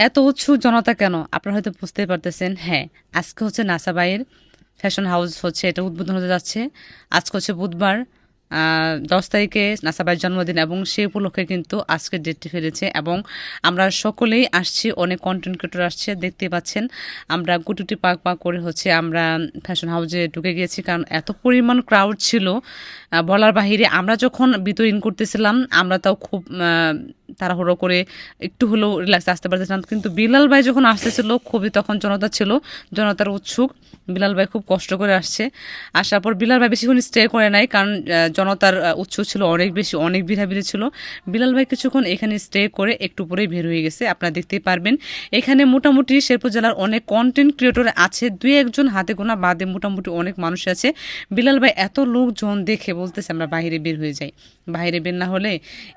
এত উৎসুক জনতা কেন? আপনারা হয়তো বুঝতেই পারতেছেন হ্যাঁ আজকে হচ্ছে নাসাবাইয়ের ফ্যাশন হাউস হচ্ছে, এটা উদ্বোধন হতে যাচ্ছে। আজকে হচ্ছে বুধবার দশ তারিখে নাসাবাইয়ের জন্মদিন এবং সে উপলক্ষে কিন্তু আজকে ডেটটি ফেলেছে এবং আমরা সকলেই আসছি, অনেক কন্টেন্ট ক্রিয়েটর আসছে দেখতে পাচ্ছেন। আমরা গুটুটি পাক পাক করে হচ্ছে আমরা ফ্যাশন হাউসে ঢুকে গিয়েছি কারণ এত পরিমাণ ক্রাউড ছিল। বলার বাহিরে আমরা যখন বিতরণ করতেছিলাম, আমরা তাও খুব তাড়াহুড়ো করে একটু হলেও রিল্যাক্স আসতে পারতেছিলাম। কিন্তু বিলাল ভাই যখন আসতেছিল, খুবই তখন জনতা ছিল, জনতার উৎসুক। বিলাল ভাই খুব কষ্ট করে আসছে। আসার পর বিলাল ভাই বেশিক্ষণ স্টে করে নাই, কারণ জনতার উৎসুক ছিল, অনেক বেশি, অনেক ভিড়াভিড়ি ছিল। বিলাল ভাই কিছুক্ষণ এখানে স্টে করে একটু পরেই বের হয়ে গেছে, আপনারা দেখতেই পারবেন। এখানে মোটামুটি শেরপুর জেলার অনেক কন্টেন্ট ক্রিয়েটর আছে, দুই একজন হাতে গোনা বাদে মোটামুটি অনেক মানুষ আছে। বিলাল ভাই এত লোকজন দেখে বলতেছে আমরা বাইরে বের হয়ে যাই। বাইরে বের না হলে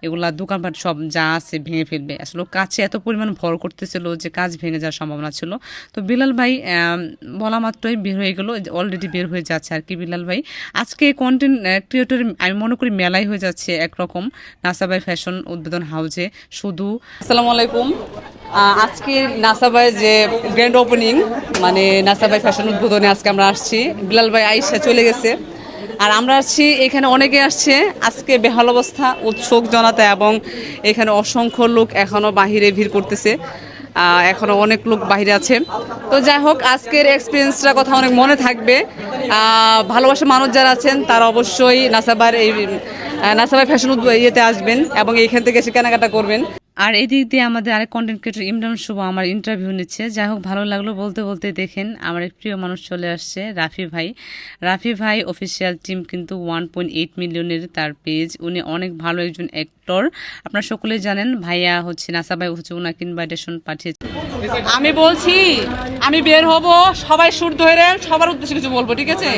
এগুলা দোকানপাট সব যা আছে ভেঙে ফেলবে। আসলে কাছে এত পরিমাণ ভর করতেছিল যে কাজ ভেঙে যাওয়ার সম্ভাবনা ছিল। তো বিলাল ভাই বলা মাত্রই বের হয়ে গেল অলরেডি বের হয়ে যাচ্ছে আর কি বিলাল ভাই। আজকে কন্টেন্ট ক্রিয়েটর আমি মনে করি মেলাই হয়ে যাচ্ছে একরকম নাসাবাই ফ্যাশন উদ্বোধন হাউসে শুধু আসসালামু আলাইকুম। আজকে নাসাবাই যে গ্র্যান্ড ওপেনিং মানে নাসাবাই ফ্যাশন উদ্বোধনে আজকে আমরা আসছি। বিলাল ভাই আইসা চলে গেছে। আর আমরা আসছি, এখানে অনেকে আসছে। আজকে বেহাল অবস্থা, উৎসুক জনতা এবং এখানে অসংখ্য লোক এখনও বাহিরে ভিড় করতেছে। এখনও অনেক লোক বাহিরে আছে। তো যাই হোক, আজকের এক্সপিরিয়েন্সটা কথা অনেক মনে থাকবে। ভালোবাসা মানুষ যারা আছেন, তারা অবশ্যই নাসাবার এই নাসাবার ফ্যাশন ইয়েতে আসবেন এবং এইখান থেকে এসে কেনাকাটা করবেন। আর এদিক দিয়ে আমাদের আরেক কন্টেন্ট ক্রিয়েটর ইমরান শুভ আমার ইন্টারভিউ নিচ্ছে। যাই হোক, ভালো লাগল বলতে বলতে দেখেন আমার এক প্রিয় মানুষ চলে আসছে, রাফি ভাই। রাফি ভাই অফিসিয়াল টিম কিন্তু ওয়ান পয়েন্ট এইট মিলিয়নের তার পেজ উনি অনেক ভালো একজন অ্যাক্টর আপনারা সকলেই জানেন, ভাইয়া হচ্ছে নাসা ভাই হচ্ছে ওনাকে ইনভাইটেশন পাঠিয়েছে। আমি বলছি, আমি বের হব, সবাই সুর ধরে, সবার উদ্দেশ্যে কিছু বলব, ঠিক আছে?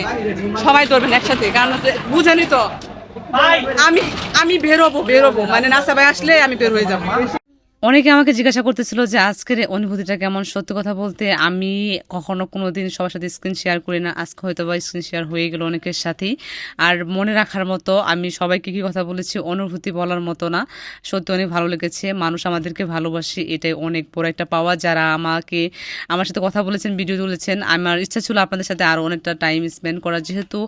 সবাই ধরবেন একসাথে, কারণ বুঝেনি তো। আমি আমি বেরোবো বেরোবো। মানে নাসা ভাই আসলে আমি বের হয়ে যাব। অনেকে আমাকে জিজ্ঞাসা করতেছিল যে আজকের অনুভূতিটা কেমন? সত্যি কথা বলতে আমি কখনো কোনো দিন সবার সাথে স্ক্রিন শেয়ার করি না। আজকে হয়তো বা স্ক্রিন শেয়ার হয়ে গেল অনেকের সাথেই। আর মনে রাখার মতো আমি সবাইকে কি কথা বলেছি? অনুভূতি বলার মতো না। সত্যি অনেক ভালো লেগেছে। মানুষ আমাদেরকে ভালোবাসে, এটাই অনেক বড় একটা পাওয়া। যারা আমাকে, আমার সাথে কথা বলেছেন ভিডিও তুলেছেন, আমার ইচ্ছা ছিল আপনাদের সাথে আরও অনেকটা টাইম স্পেন্ড করা যেহেতু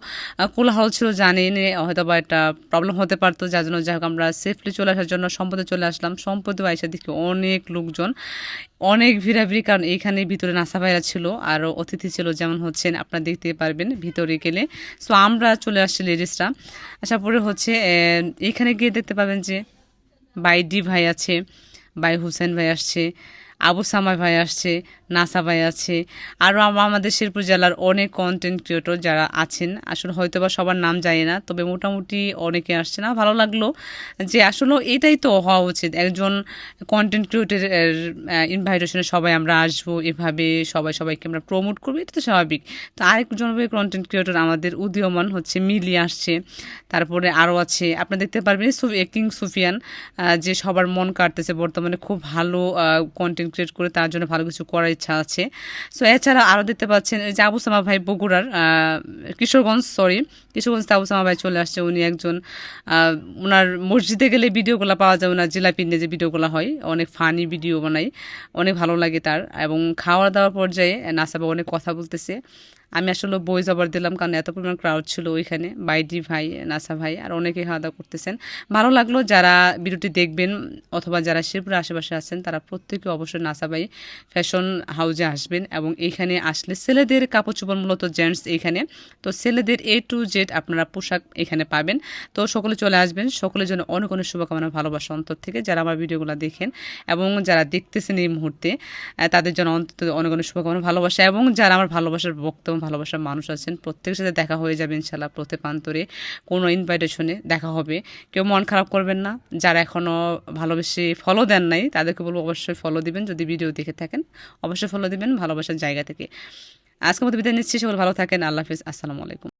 কোলাহল ছিল জানেন হয়তো বা একটা প্রবলেম হতে পারতো। যার জন্য যাই হোক, আমরা সেফলি চলে আসার জন্য সম্পদে চলে আসলাম। সম্পদে আইসা দেখি অনেক লোকজন, অনেক ভিড়াভিড়ি, কারণ এইখানে ভিতরে নাসা ভাইরা ছিল আরও অতিথি ছিল, যেমন হচ্ছেন আপনারা দেখতে পারবেন ভিতরে গেলে। সো আমরা চলে আসছি লেডিসরা আসার পরে হচ্ছে এইখানে গিয়ে দেখতে পাবেন যে, বাই ডি ভাই আছে, বাই হুসেন ভাই আসছে আবু সামা ভাই আসছে, নাসা ভাই আছে আরও আমাদের শেরপুর জেলার অনেক কন্টেন্ট ক্রিয়েটর যারা আছেন। আসলে হয়তো বা সবার নাম যায় না, তবে মোটামুটি অনেকে আসছে না। ভালো লাগল যে আসলে এটাই তো হওয়া উচিত। একজন কন্টেন্ট ক্রিয়েটরের ইনভাইটেশনে সবাই আমরা আসব, এভাবে সবাই সবাইকে আমরা প্রমোট করব, এটা তো স্বাভাবিক। তো আরেকজন কন্টেন্ট ক্রিয়েটর আমাদের উদীয়মান হচ্ছে মিলি আসছে, তারপরে আরও আছে আপনারা দেখতে পারবেন কিং সুফিয়ান যে সবার মন কাটতেছে, বর্তমানে খুব ভালো কন্টেন্ট ক্রিয়েট করে তার জন্য ভালো কিছু করার ইচ্ছা আছে। সো এছাড়া আরও দেখতে পাচ্ছেন যে আবুসামা ভাই বগুড়ার কিশোরগঞ্জ সরি কিশোরগঞ্জ আবুসামা ভাই চলে আসছে। উনি একজন ওনার মসজিদে গেলে ভিডিওগুলো পাওয়া যায় ওনার জিলাপি নিয়ে যে ভিডিওগুলো হয়, অনেক ফানি ভিডিও বানাই অনেক ভালো লাগে তার। এবং খাওয়া দাওয়ার পর্যায়ে নাসাবা অনেক কথা বলতেছে। আমি আসলে বই জবার দিলাম কারণ এত পরিমাণ ক্রাউড ছিল ওইখানে, বাইডি ভাই, নাসা ভাই আর অনেকে খাওয়া দাওয়া করতেছেন। ভালো লাগল যারা ভিডিওটি দেখবেন অথবা যারা শিরপুরের আশেপাশে আছেন, তারা প্রত্যেকে অবশ্যই নাসা ভাই ফ্যাশন হাউজে আসবেন এবং এইখানে আসলে ছেলেদের কাপড় চোপড় মূলত জেন্টস এইখানে তো ছেলেদের এ টু জেড আপনারা পোশাক এখানে পাবেন। তো সকলে চলে আসবেন, সকলের জন্য অনেক অনেক শুভকামনা ভালোবাসা অন্তর থেকে যারা আমার ভিডিওগুলো দেখেন এবং যারা দেখতেছেন এই মুহূর্তে তাদের জন্য অন্তত অনেক অনেক শুভকামনা ভালোবাসা এবং যারা আমার ভালোবাসার বক্তব্য ভালোবাসার মানুষ আছেন। প্রত্যেকের সাথে দেখা হয়ে যাবে ইনশাল্লাহ প্রতি প্রান্তরে কোনো ইনভাইটেশনে দেখা হবে। কেউ মন খারাপ করবেন না। যারা এখনও ভালোবেসে ফলো দেন নাই, তাদেরকে বলব অবশ্যই ফলো দিবেন। যদি ভিডিও দেখে থাকেন, অবশ্যই ফলো দিবেন ভালোবাসার জায়গা থেকে। আজকের মতো বিদায় নিচ্ছি। সকল ভালো থাকেন। আল্লাহ হাফিজ। আসসালামু আলাইকুম।